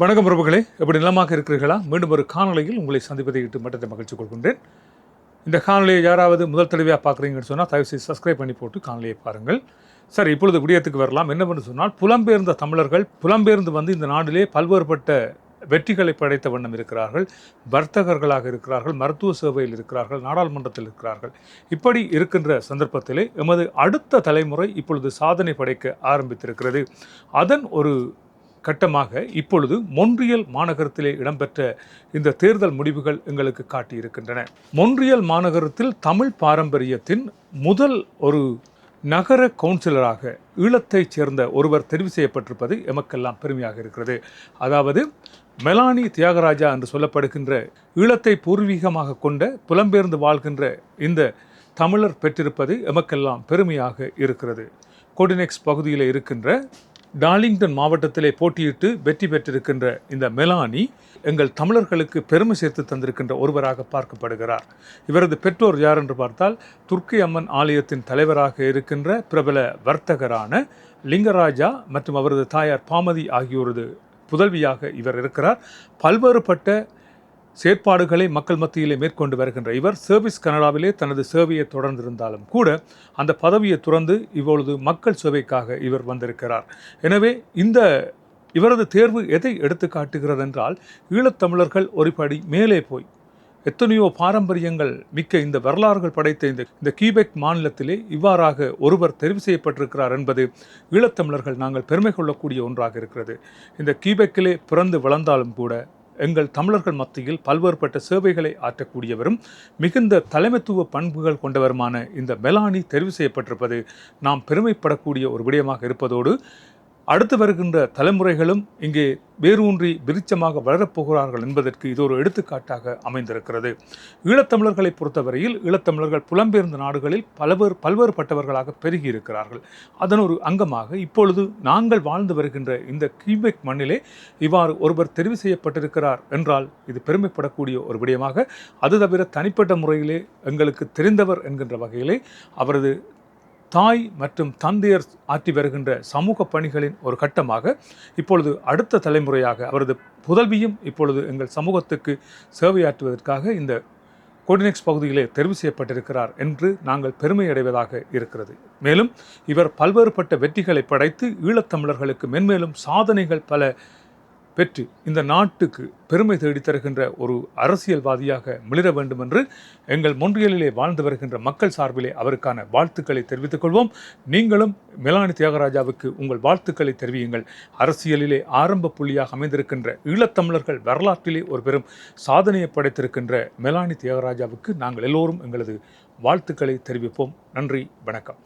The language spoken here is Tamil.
வணக்கம் பிரபுகளே எப்படி நிலமாக இருக்கிறீர்களா? மீண்டும் ஒரு காணொலியில் உங்களை சந்திப்பதை இட்டு மட்டத்தை மகிழ்ச்சி கொள்கின்றேன். இந்த காணொலியை யாராவது முதல் தடவையாக பார்க்குறீங்கன்னு சொன்னால் தயவுசெய்து சப்ஸ்கிரைப் பண்ணி போட்டு காணொலியை பாருங்கள். சரி இப்பொழுது விடயத்துக்கு வரலாம். என்னவென்று சொன்னால் புலம்பெயர்ந்த தமிழர்கள் புலம்பெயர்ந்து வந்து இந்த நாட்டிலே பல்வேறுபட்ட வெற்றிகளை படைத்த வண்ணம் இருக்கிறார்கள். வர்த்தகர்களாக இருக்கிறார்கள் மருத்துவ சேவையில் இருக்கிறார்கள் நாடாளுமன்றத்தில் இருக்கிறார்கள். இப்படி இருக்கின்ற சந்தர்ப்பத்திலே எமது அடுத்த தலைமுறை இப்பொழுது சாதனை படைக்க ஆரம்பித்திருக்கிறது. அதன் ஒரு கட்டமாக இப்பொழுது மொன்றியல் மாநகரத்திலே இடம்பெற்ற இந்த தேர்தல் முடிவுகள் எங்களுக்கு காட்டியிருக்கின்றன. மொன்றியல் மாநகரத்தில் தமிழ் பாரம்பரியத்தின் முதல் ஒரு நகர கவுன்சிலராக ஈழத்தைச் சேர்ந்த ஒருவர் தெரிவு செய்யப்பட்டிருப்பது எமக்கெல்லாம் பெருமையாக இருக்கிறது. அதாவது மெலானி தியாகராஜா என்று சொல்லப்படுகின்ற ஈழத்தை பூர்வீகமாக கொண்ட புலம்பெயர்ந்து வாழ்கின்ற இந்த தமிழர் பெற்றிருப்பது எமக்கெல்லாம் பெருமையாக இருக்கிறது. கோடினெக்ஸ் பகுதியில் இருக்கின்ற டார்லிங்டன் மாவட்டத்திலே போட்டியிட்டு வெற்றி பெற்றிருக்கின்ற இந்த மெலானி எங்கள் தமிழர்களுக்கு பெருமை சேர்த்து தந்திருக்கின்ற ஒருவராக பார்க்கப்படுகிறார். இவரது பெற்றோர் யார் என்று பார்த்தால் துர்க்கி அம்மன் ஆலயத்தின் தலைவராக இருக்கின்ற பிரபல வர்த்தகரான லிங்கராஜா மற்றும் அவரது தாயார் பாமதி ஆகியோரது புதல்வியாக இவர் இருக்கிறார். பல்வேறுபட்ட செயற்பாடுகளை மக்கள் மத்தியிலே மேற்கொண்டு வருகின்ற இவர் சர்வீஸ் கனடாவிலே தனது சேவையை தொடர்ந்திருந்தாலும் கூட அந்த பதவியை துறந்து இப்பொழுது மக்கள் சேவைக்காக இவர் வந்திருக்கிறார். எனவே இந்த இவரது தேர்வு எதை எடுத்து காட்டுகிறது என்றால் ஈழத்தமிழர்கள் ஒரு படி மேலே போய் எத்தனையோ பாரம்பரியங்கள் மிக்க இந்த வரலாறுகள் படைத்த இந்த இந்த கீபெக் மாநிலத்திலே இவ்வாறாக ஒருவர் தெரிவு செய்யப்பட்டிருக்கிறார் என்பது ஈழத்தமிழர்கள் நாங்கள் பெருமை கொள்ளக்கூடிய ஒன்றாக இருக்கிறது. இந்த கீபெக்கிலே பிறந்து வளர்ந்தாலும் கூட எங்கள் தமிழர்கள் மத்தியில் பல்வேறுபட்ட சேவைகளை ஆற்றக்கூடியவரும் மிகுந்த தலைமைத்துவ பண்புகள் கொண்டவருமான இந்த மெலானி தெரிவு செய்யப்பட்டிருப்பது நாம் பெருமைப்படக்கூடிய ஒரு விடயமாக இருப்பதோடு அடுத்து வருகின்ற தலைமுறைகளும் இங்கே வேரூன்றி விருச்சமாக வளரப்போகிறார்கள் என்பதற்கு இது ஒரு எடுத்துக்காட்டாக அமைந்திருக்கிறது. ஈழத்தமிழர்களை பொறுத்தவரையில் ஈழத்தமிழர்கள் புலம்பெயர்ந்த நாடுகளில் பல்வேறு பல்வேறுபட்டவர்களாக பெருகி இருக்கிறார்கள் அதன் ஒரு அங்கமாக இப்பொழுது நாங்கள் வாழ்ந்து வருகின்ற இந்த கீபெக் மண்ணிலே இவ்வாறு ஒருவர் தெரிவு செய்யப்பட்டிருக்கிறார் என்றால் இது பெருமைப்படக்கூடிய ஒரு விடயமாக அது தவிர தனிப்பட்ட முறையிலே எங்களுக்கு தெரிந்தவர் என்கின்ற வகையிலே அவரது தாய் மற்றும் தந்தையர் ஆற்றி வருகின்ற சமூக பணிகளின் ஒரு கட்டமாக இப்பொழுது அடுத்த தலைமுறையாக அவரது புதல்வியும் இப்பொழுது எங்கள் சமூகத்துக்கு சேவையாற்றுவதற்காக இந்த கோடினெக்ஸ் பகுதியிலே தெரிவு செய்யப்பட்டிருக்கிறார் என்று நாங்கள் பெருமை அடைவதாக இருக்கிறது. மேலும் இவர் பல்வேறுபட்ட வெற்றிகளை படைத்து ஈழத்தமிழர்களுக்கு மென்மேலும் சாதனைகள் பல பெற்று இந்த நாட்டுக்கு பெருமை தேடி தருகின்ற ஒரு அரசியல்வாதியாக மிளிர வேண்டும் என்று எங்கள் மொன்றியலிலே வாழ்ந்து வருகின்ற மக்கள் சார்பிலே அவருக்கான வாழ்த்துக்களை தெரிவித்துக் கொள்வோம். நீங்களும் மிலானி தியாகராஜாவுக்கு உங்கள் வாழ்த்துக்களை தெரிவியுங்கள். அரசியலிலே ஆரம்ப புள்ளியாக அமைந்திருக்கின்ற ஈழத்தமிழர்கள் வரலாற்றிலே ஒரு பெரும் சாதனையை படைத்திருக்கின்ற மிலானி தியாகராஜாவுக்கு நாங்கள் எல்லோரும் எங்களது வாழ்த்துக்களை தெரிவிப்போம். நன்றி வணக்கம்.